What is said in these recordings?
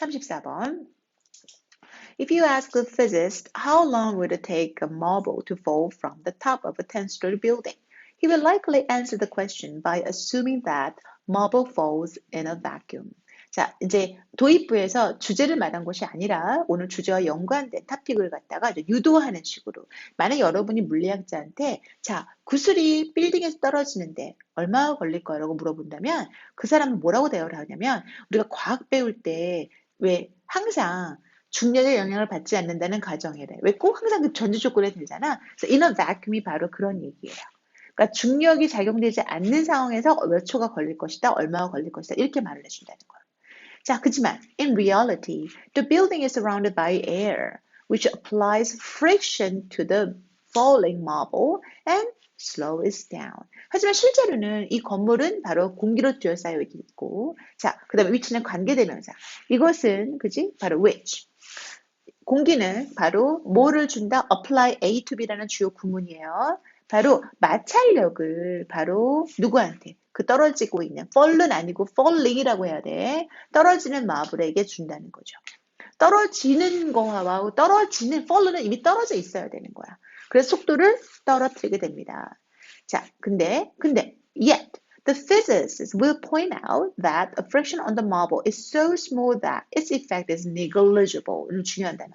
34번. If you ask a physicist how long would it take a marble to fall from the top of a 10-story building, he will likely answer the question by assuming that marble falls in a vacuum. 자, 이제 도입부에서 주제를 말한 것이 아니라 오늘 주제와 연관된 토픽을 갖다가 유도하는 식으로. 만약 여러분이 물리학자한테 자, 구슬이 빌딩에서 떨어지는데 얼마 걸릴 거라고 물어본다면 그 사람은 뭐라고 대화를 하냐면 우리가 과학 배울 때 왜 항상 중력의 영향을 받지 않는다는 가정이래. 왜꼭 항상 그 전제 조건에 들잖아. 그래서 이런 vacuum이 바로 그런 얘기예요. 그러니까 중력이 작용되지 않는 상황에서 몇 초가 걸릴 것이다, 얼마가 걸릴 것이다 이렇게 말을 해준다는 거예요. 자, 그지만 in reality, the building is surrounded by air, which applies friction to the falling marble and slows down. 하지만 실제로는 이 건물은 바로 공기로 둘러싸여 있고, 자, 그 다음에 위치는 관계대명사. 이것은, 그지? 바로 which. 공기는 바로 뭐를 준다? apply A to B라는 주요 구문이에요. 바로 마찰력을 바로 누구한테? 그 떨어지고 있는 fall은 아니고 falling이라고 해야 돼. 떨어지는 마블에게 준다는 거죠. 떨어지는 거와 떨어지는 fall은 이미 떨어져 있어야 되는 거야. 그래서 속도를 떨어뜨리게 됩니다. 자, 근데 근데 yet the physicists will point out that a friction on the marble is so small that its effect is negligible. 중요한 단어.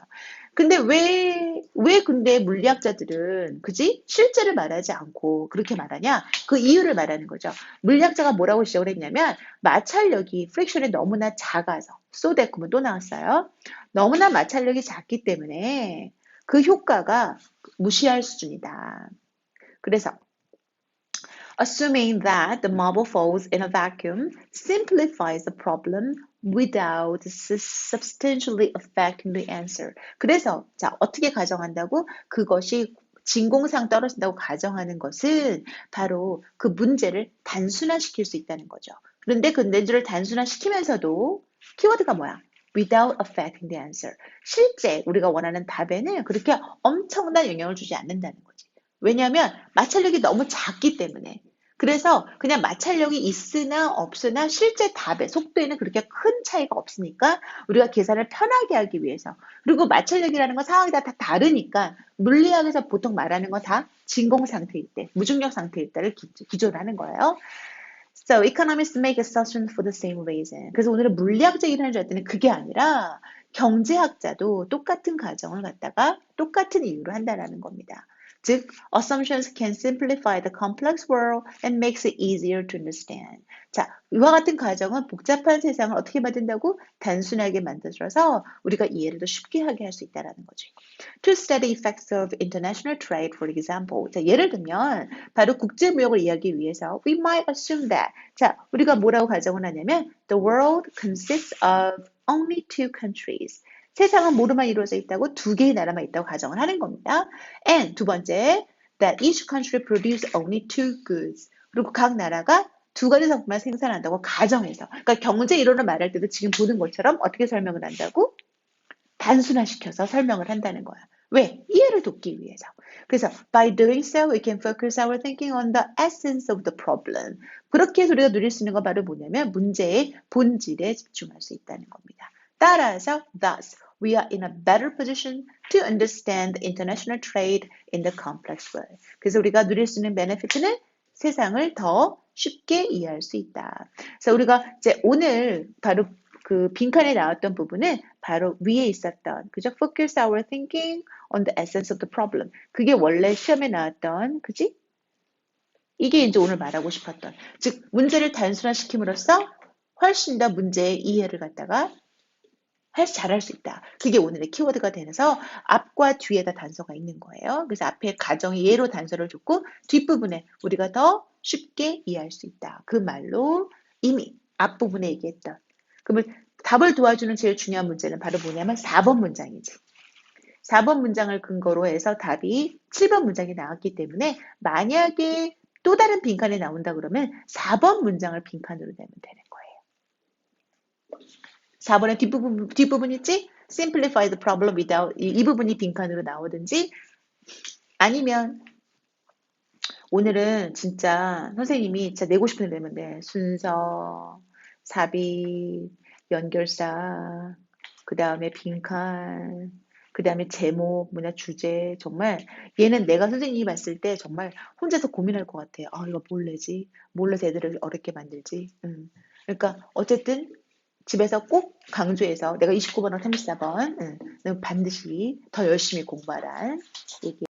근데 왜, 왜 근데 물리학자들은, 그지? 실제를 말하지 않고 그렇게 말하냐? 그 이유를 말하는 거죠. 물리학자가 뭐라고 시작을 했냐면, 마찰력이 프릭션이 너무나 작아서, 소데크면 또 나왔어요. 너무나 마찰력이 작기 때문에 그 효과가 무시할 수준이다. 그래서, assuming that the marble falls in a vacuum simplifies the problem without substantially affecting the answer. 그래서 자 어떻게 가정한다고? 그것이 진공상 떨어진다고 가정하는 것은 바로 그 문제를 단순화시킬 수 있다는 거죠. 그런데 그 문제를 단순화시키면서도 키워드가 뭐야? Without affecting the answer. 실제 우리가 원하는 답에는 그렇게 엄청난 영향을 주지 않는다는 거지. 왜냐하면 마찰력이 너무 작기 때문에 그래서 그냥 마찰력이 있으나 없으나 실제 답의 속도에는 그렇게 큰 차이가 없으니까 우리가 계산을 편하게 하기 위해서 그리고 마찰력이라는 건 상황이 다, 다 다르니까 물리학에서 보통 말하는 건 다 진공 상태일 때, 무중력 상태일 때를 기조를 하는 거예요. So economists make assumptions for the same reason. 그래서 오늘은 물리학적 하는 줄 알았더니 그게 아니라 경제학자도 똑같은 가정을 갖다가 똑같은 이유로 한다라는 겁니다. 즉, assumptions can simplify the complex world and makes it easier to understand. 자, 이와 같은 가정은 복잡한 세상을 어떻게 만든다고? 단순하게 만들어서 우리가 이해를 더 쉽게 하게 할 수 있다는 거죠. To study effects of international trade, for example. 자, 예를 들면 바로 국제 무역을 이해하기 위해서 we might assume that. 자, 우리가 뭐라고 가정을 하냐면 the world consists of only two countries. 세상은 뭐로만 이루어져 있다고 두 개의 나라만 있다고 가정을 하는 겁니다. And 두 번째, that each country produce only two goods. 그리고 각 나라가 두 가지 상품만 생산한다고 가정해서. 그러니까 경제 이론을 말할 때도 지금 보는 것처럼 어떻게 설명을 한다고? 단순화시켜서 설명을 한다는 거야. 왜? 이해를 돕기 위해서. 그래서 by doing so, we can focus our thinking on the essence of the problem. 그렇게 해서 우리가 누릴 수 있는 건 바로 뭐냐면 문제의 본질에 집중할 수 있다는 겁니다. 따라서 thus we are in a better position to understand international trade in the complex world. 그래서 우리가 누릴 수 있는 베네피트는 세상을 더 쉽게 이해할 수 있다. 그래서 우리가 이제 오늘 바로 그 빈칸에 나왔던 부분은 바로 위에 있었던 그죠? Focus our thinking on the essence of the problem. 그게 원래 시험에 나왔던 그지? 이게 이제 오늘 말하고 싶었던 즉 문제를 단순화시킴으로써 훨씬 더 문제의 이해를 갖다가 할, 잘할 수 있다. 그게 오늘의 키워드가 되면서 앞과 뒤에다 단서가 있는 거예요. 그래서 앞에 가정의 예로 단서를 줬고 뒷부분에 우리가 더 쉽게 이해할 수 있다. 그 말로 이미 앞부분에 얘기했던. 그러면 답을 도와주는 제일 중요한 문제는 바로 뭐냐면 4번 문장이지. 4번 문장을 근거로 해서 답이 7번 문장이 나왔기 때문에 만약에 또 다른 빈칸에 나온다 그러면 4번 문장을 빈칸으로 내면 되는 거예요. 4번의 뒷부분, 뒷부분 있지? simplify the problem without 이, 이 부분이 빈칸으로 나오든지 아니면 오늘은 진짜 선생님이 진짜 내고 싶은 데 내면 돼. 순서, 삽입, 연결사, 그 다음에 빈칸, 그 다음에 제목, 뭐냐, 주제. 정말 얘는 내가 선생님이 봤을 때 정말 혼자서 고민할 것 같아요. 아, 이거 뭘 내지? 뭘 내서 애들을 어렵게 만들지? 음. 그러니까 어쨌든 집에서 꼭 강조해서 내가 29번하고 34번 응, 반드시 더 열심히 공부하란 얘기.